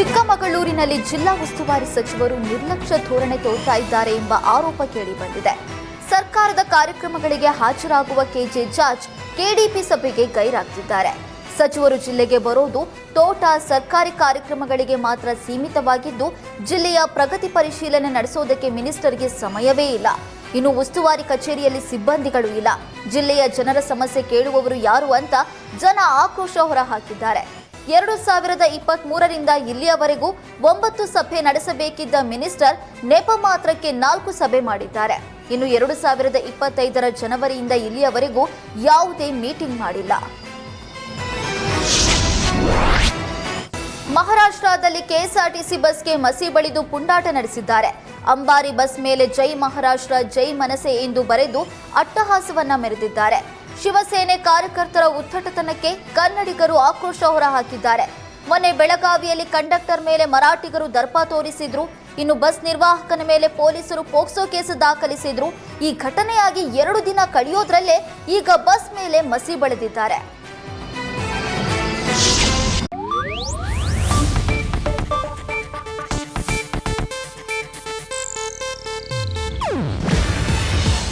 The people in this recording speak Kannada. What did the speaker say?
ಚಿಕ್ಕಮಗಳೂರಿನಲ್ಲಿ ಜಿಲ್ಲಾ ಉಸ್ತುವಾರಿ ಸಚಿವರು ನಿರ್ಲಕ್ಷ್ಯ ಧೋರಣೆ ತೋರ್ತಾ ಇದ್ದಾರೆ ಎಂಬ ಆರೋಪ ಕೇಳಿಬಂದಿದೆ ಸರ್ಕಾರದ ಕಾರ್ಯಕ್ರಮಗಳಿಗೆ ಹಾಜರಾಗುವ ಕೆಜೆ ಜಾರ್ಜ್ ಕೆಡಿಪಿ ಸಭೆಗೆ ಗೈರಾಗ್ತಿದ್ದಾರೆ. ಸಚಿವರು ಜಿಲ್ಲೆಗೆ ಬರೋದು ತೋಟ ಸರ್ಕಾರಿ ಕಾರ್ಯಕ್ರಮಗಳಿಗೆ ಮಾತ್ರ ಸೀಮಿತವಾಗಿದ್ದು, ಜಿಲ್ಲೆಯ ಪ್ರಗತಿ ಪರಿಶೀಲನೆ ನಡೆಸೋದಕ್ಕೆ ಮಿನಿಸ್ಟರ್ಗೆ ಸಮಯವೇ ಇಲ್ಲ. ಇನ್ನು ಉಸ್ತುವಾರಿ ಕಚೇರಿಯಲ್ಲಿ ಸಿಬ್ಬಂದಿಗಳು ಇಲ್ಲ. ಜಿಲ್ಲೆಯ ಜನರ ಸಮಸ್ಯೆ ಕೇಳುವವರು ಯಾರು ಅಂತ ಜನ ಆಕ್ರೋಶ ಹೊರಹಾಕಿದ್ದಾರೆ. ಎರಡು ಸಾವಿರದ ಇಪ್ಪತ್ತ್ ಮೂರರಿಂದ ಇಲ್ಲಿಯವರೆಗೂ ಒಂಬತ್ತು ಸಭೆ ನಡೆಸಬೇಕಿದ್ದ ಮಿನಿಸ್ಟರ್ ನೆಪ ಮಾತ್ರಕ್ಕೆ ನಾಲ್ಕು ಸಭೆ ಮಾಡಿದ್ದಾರೆ. ಇನ್ನು ಎರಡು ಸಾವಿರದ ಇಪ್ಪತ್ತೈದರ ಜನವರಿಯಿಂದ ಇಲ್ಲಿಯವರೆಗೂ ಯಾವುದೇ ಮೀಟಿಂಗ್ ಮಾಡಿಲ್ಲ. ಮಹಾರಾಷ್ಟ್ರದಲ್ಲಿ ಕೆಎಸ್ಆರ್ಟಿಸಿ ಬಸ್ಗೆ ಮಸಿ ಬಳಿದು ಪುಂಡಾಟ ನಡೆಸಿದ್ದಾರೆ. ಅಂಬಾರಿ ಬಸ್ ಮೇಲೆ ಜೈ ಮಹಾರಾಷ್ಟ್ರ, ಜೈ ಮನಸೆ ಎಂದು ಬರೆದು ಅಟ್ಟಹಾಸವನ್ನ ಮೆರೆದಿದ್ದಾರೆ. ಶಿವಸೇನೆ ಕಾರ್ಯಕರ್ತರ ಉತ್ತಟತನಕ್ಕೆ ಕನ್ನಡಿಗರು ಆಕ್ರೋಶ ಹೊರಹಾಕಿದ್ದಾರೆ. ಮೊನ್ನೆ ಬೆಳಗಾವಿಯಲ್ಲಿ ಕಂಡಕ್ಟರ್ ಮೇಲೆ ಮರಾಠಿಗರು ದರ್ಪ ತೋರಿಸಿದ್ರು. ಇನ್ನು ಬಸ್ ನಿರ್ವಾಹಕನ ಮೇಲೆ ಪೊಲೀಸರು ಪೋಕ್ಸೋ ಕೇಸು ದಾಖಲಿಸಿದ್ರು. ಈ ಘಟನೆಯಾಗಿ ಎರಡು ದಿನ ಕಳೆಯೋದ್ರಲ್ಲೇ ಈಗ ಬಸ್ ಮೇಲೆ ಮಸಿ ಬಳಿದಿದ್ದಾರೆ.